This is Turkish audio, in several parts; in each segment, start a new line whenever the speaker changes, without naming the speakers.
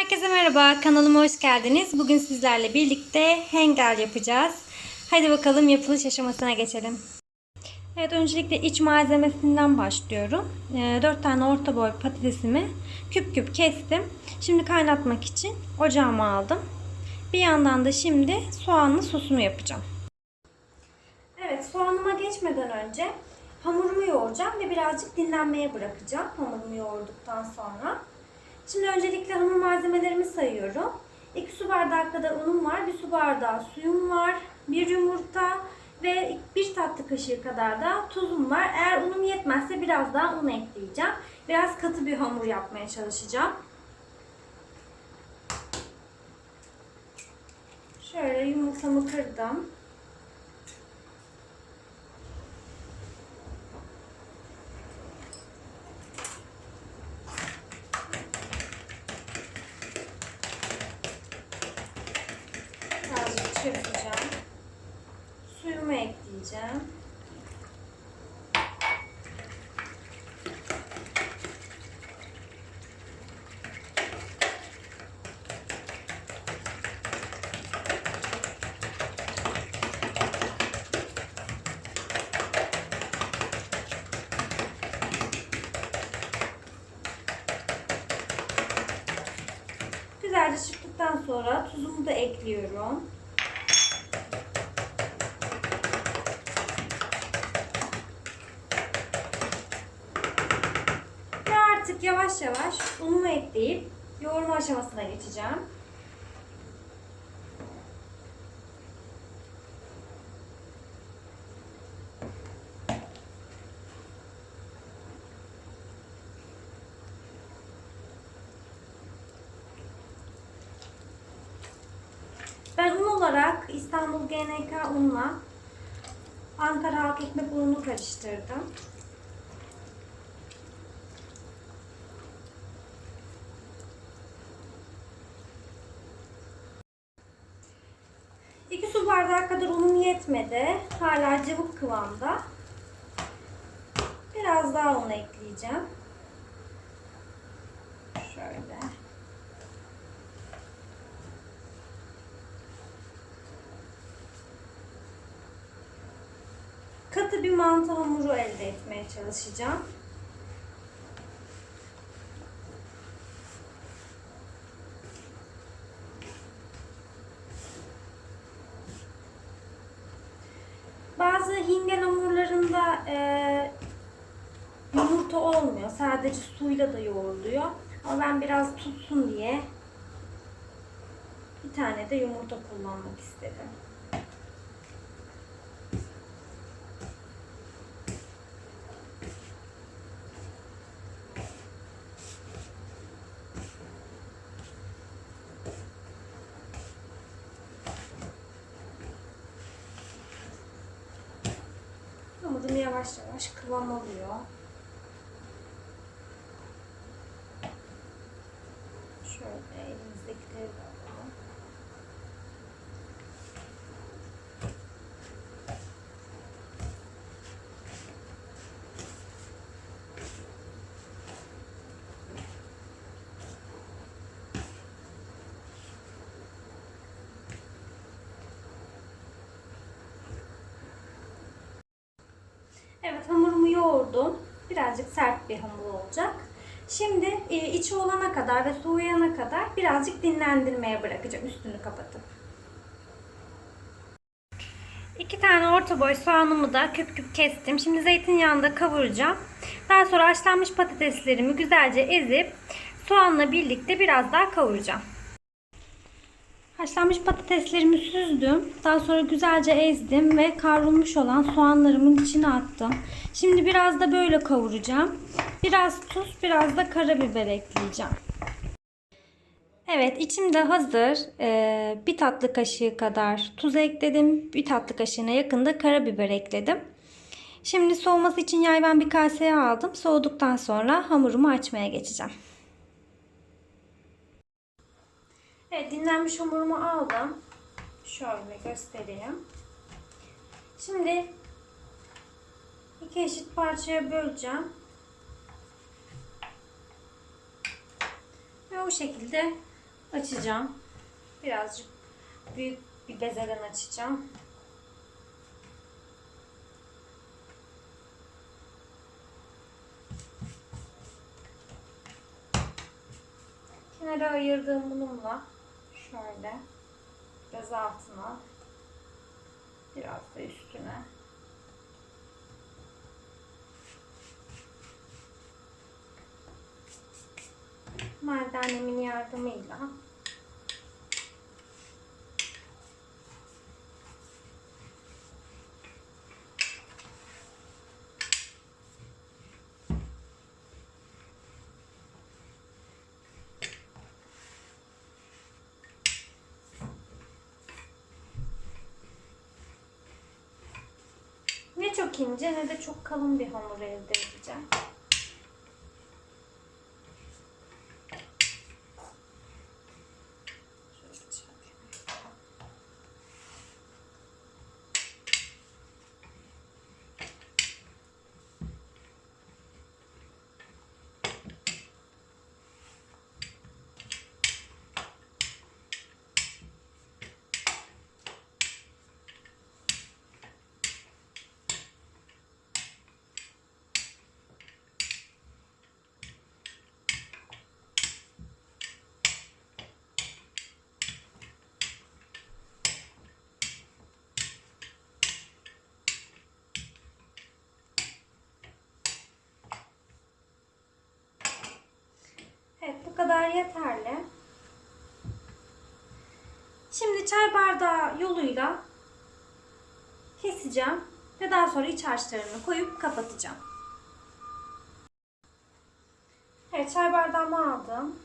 Herkese merhaba, kanalıma hoş geldiniz. Bugün sizlerle birlikte hengel yapacağız. Hadi bakalım yapılış aşamasına geçelim. Evet, öncelikle iç malzemesinden başlıyorum. 4 tane orta boy patatesimi küp küp kestim. Şimdi kaynatmak için ocağıma aldım. Bir yandan da şimdi soğanlı sosumu yapacağım. Evet, soğanıma geçmeden önce hamurumu yoğuracağım ve birazcık dinlenmeye bırakacağım hamurumu yoğurduktan sonra. Şimdi öncelikle hamur malzemelerimi sayıyorum. 2 su bardağı kadar unum var, 1 su bardağı suyum var, 1 yumurta ve 1 tatlı kaşığı kadar da tuzum var. Eğer unum yetmezse biraz daha un ekleyeceğim. Biraz katı bir hamur yapmaya çalışacağım. Şöyle yumurtamı kırdım. Birazcık çırpacağım. Suyumu ekleyeceğim. Güzelce çıktıktan sonra tuzumu da ekliyorum. Yavaş yavaş unumu ekleyip yoğurma aşamasına geçeceğim. Ben un olarak İstanbul GNK unla Ankara halk ekmek ununu karıştırdım. İki su bardağı kadar yetmedi. Hala cıvık kıvamda. Biraz daha un ekleyeceğim. Şöyle. Katı bir mantı hamuru elde etmeye çalışacağım. Sadece suyla da yoğruluyor. Ama ben biraz tutsun diye bir tane de yumurta kullanmak istedim. Hamurum yavaş yavaş kıvam alıyor. Şöyle elimizdekileri de alalım. Evet hamurumu yoğurdum. Birazcık sert bir hamur olacak. Şimdi e, içi olana kadar ve soğuyana kadar birazcık dinlendirmeye bırakacağım üstünü kapatıp. İki tane orta boy soğanımı da küp küp kestim. Şimdi zeytinyağında kavuracağım. Daha sonra haşlanmış patateslerimi güzelce ezip soğanla birlikte biraz daha kavuracağım. Haşlanmış patateslerimi süzdüm. Daha sonra güzelce ezdim ve kavrulmuş olan soğanlarımın içine attım. Şimdi biraz da böyle kavuracağım. Biraz tuz, biraz da karabiber ekleyeceğim. Evet, içim de hazır. Ee, bir tatlı kaşığı kadar tuz ekledim. Bir tatlı kaşığına yakın da karabiber ekledim. Şimdi soğuması için yayvan bir kaseye aldım. Soğuduktan sonra hamurumu açmaya geçeceğim. Evet dinlenmiş hamurumu aldım. Şöyle göstereyim. Şimdi iki eşit parçaya böleceğim. Ve o şekilde açacağım. Birazcık büyük bir bezeden açacağım. Kenara ayırdığım unumla şöyle biraz altına biraz da üstüne. Merdanemin yardımıyla ne çok ince ne de çok kalın bir hamur elde edeceğim. Şöyle çarpayım. Evet bu kadar yeterli. Şimdi çay bardağı yoluyla keseceğim ve daha sonra iç harçlarını koyup kapatacağım. Evet çay bardağımı aldım.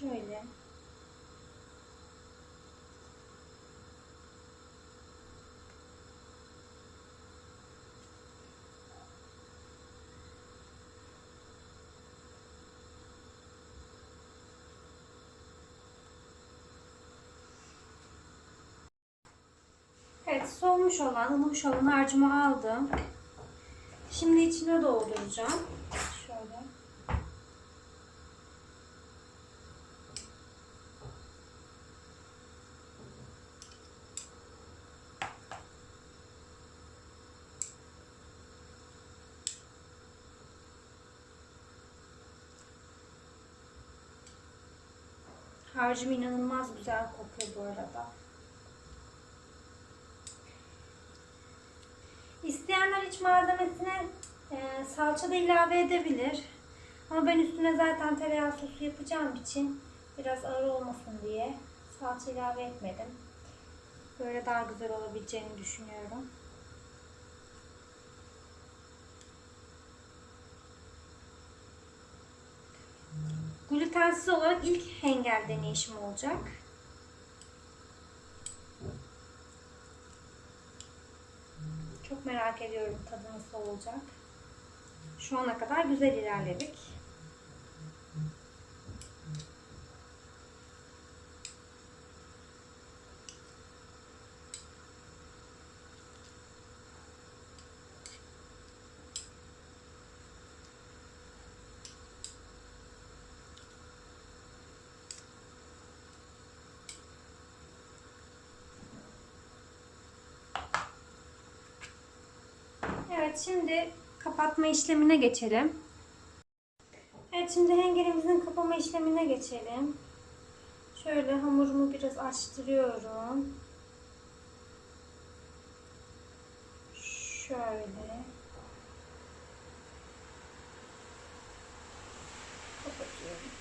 Şöyle. Evet, soğumuş olan, ılımış olan harcımı aldım. Şimdi içine dolduracağım. Şöyle. Harcım inanılmaz güzel kokuyor bu arada. İsteyenler iç malzemesine e, salça da ilave edebilir. Ama ben üstüne zaten tereyağı sosu yapacağım için biraz ağır olmasın diye salça ilave etmedim. Böyle daha güzel olabileceğini düşünüyorum. Glutensiz olarak ilk hengel deneyişim olacak. Çok merak ediyorum tadı nasıl olacak. Şu ana kadar güzel ilerledik. Evet şimdi kapatma işlemine geçelim. Evet şimdi hengerimizin kapama işlemine geçelim. Şöyle hamurumu biraz açtırıyorum. Şöyle. Kapatıyorum.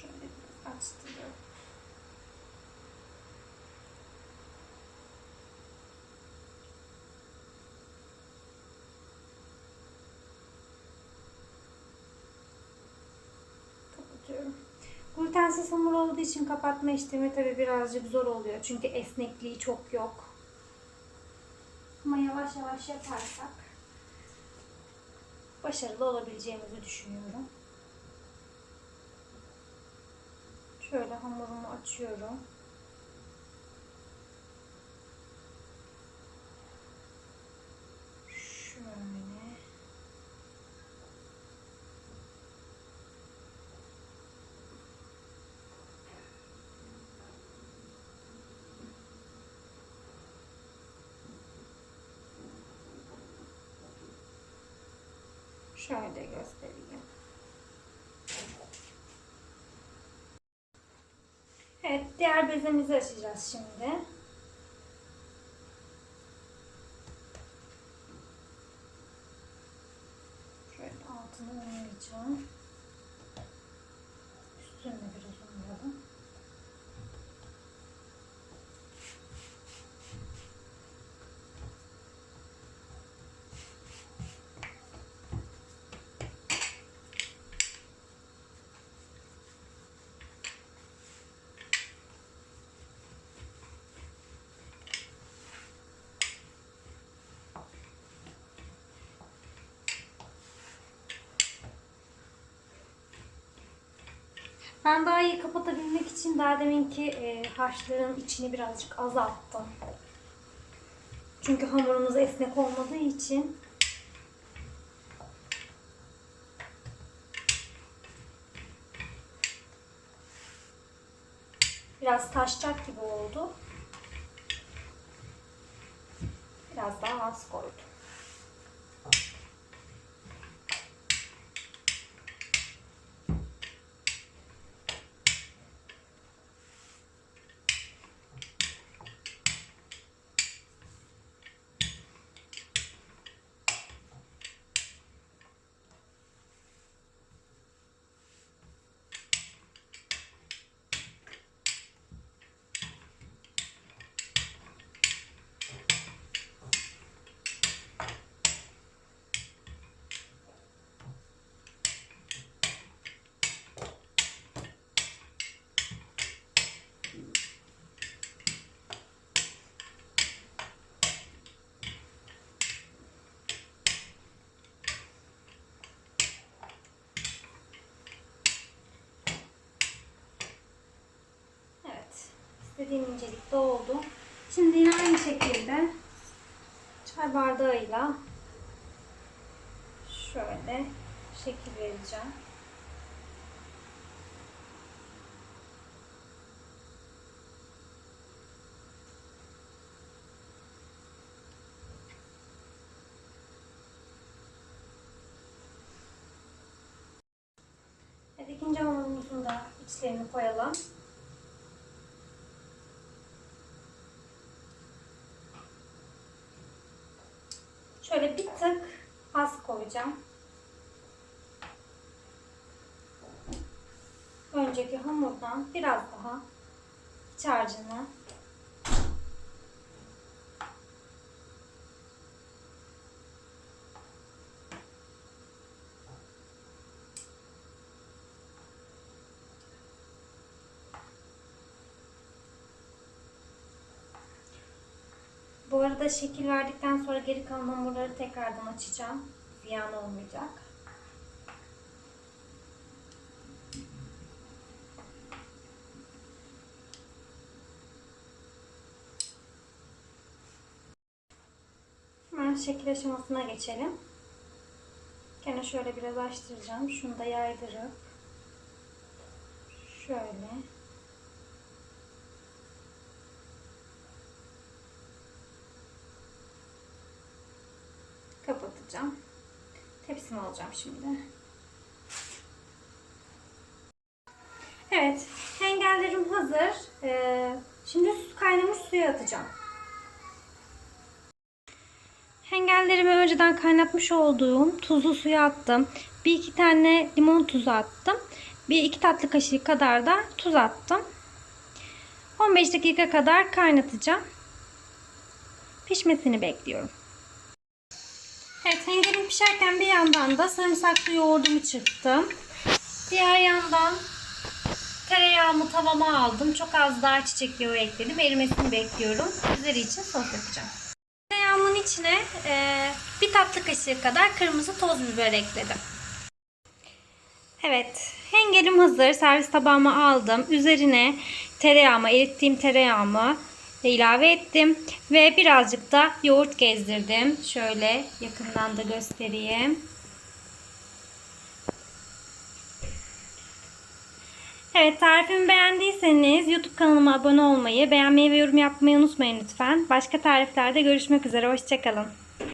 Şöyle açtırıyorum. Kapatıyorum. Glutensiz hamur olduğu için kapatma işlemi tabi birazcık zor oluyor. Çünkü esnekliği çok yok. Ama yavaş yavaş yaparsak başarılı olabileceğimizi düşünüyorum. Şöyle hamurumu açıyorum. Şöyle. Şöyle göstereyim. Evet, diğer bezemizi açacağız şimdi. Şöyle altını unlayacağım. Üstünü de biraz unlayalım. Ben daha iyi kapatabilmek için daha deminki e, harçların içini birazcık azalttım. Çünkü hamurumuz esnek olmadığı için biraz taşacak gibi oldu. Biraz daha az koydum. Evet. İstediğim incelikte oldu. Şimdi yine aynı şekilde çay bardağıyla şöyle şekil vereceğim. Evet, ikinci hamurumuzun da içlerini koyalım. Şöyle bir tık az koyacağım. Önceki hamurdan biraz daha iç Bu arada şekil verdikten sonra geri kalan hamurları tekrardan açacağım. Ziyan olmayacak. Hemen şekil aşamasına geçelim. Gene şöyle biraz açtıracağım. Şunu da yaydırıp şöyle kapatacağım. Tepsimi alacağım şimdi. Evet, hengellerim hazır. Ee, şimdi kaynamış suya atacağım. Hengellerimi önceden kaynatmış olduğum tuzlu suya attım. Bir iki tane limon tuzu attım. Bir iki tatlı kaşığı kadar da tuz attım. 15 dakika kadar kaynatacağım. Pişmesini bekliyorum. Evet hengerim pişerken bir yandan da sarımsaklı yoğurdumu çırptım. Diğer yandan tereyağımı tavama aldım. Çok az daha çiçek yağı ekledim. Erimesini bekliyorum. Üzeri için sos yapacağım. Tereyağımın içine e, bir tatlı kaşığı kadar kırmızı toz biber ekledim. Evet, hengelim hazır. Servis tabağıma aldım. Üzerine tereyağımı, erittiğim tereyağımı ilave ettim. Ve birazcık da yoğurt gezdirdim. Şöyle yakından da göstereyim. Evet tarifimi beğendiyseniz YouTube kanalıma abone olmayı, beğenmeyi ve yorum yapmayı unutmayın lütfen. Başka tariflerde görüşmek üzere. Hoşçakalın.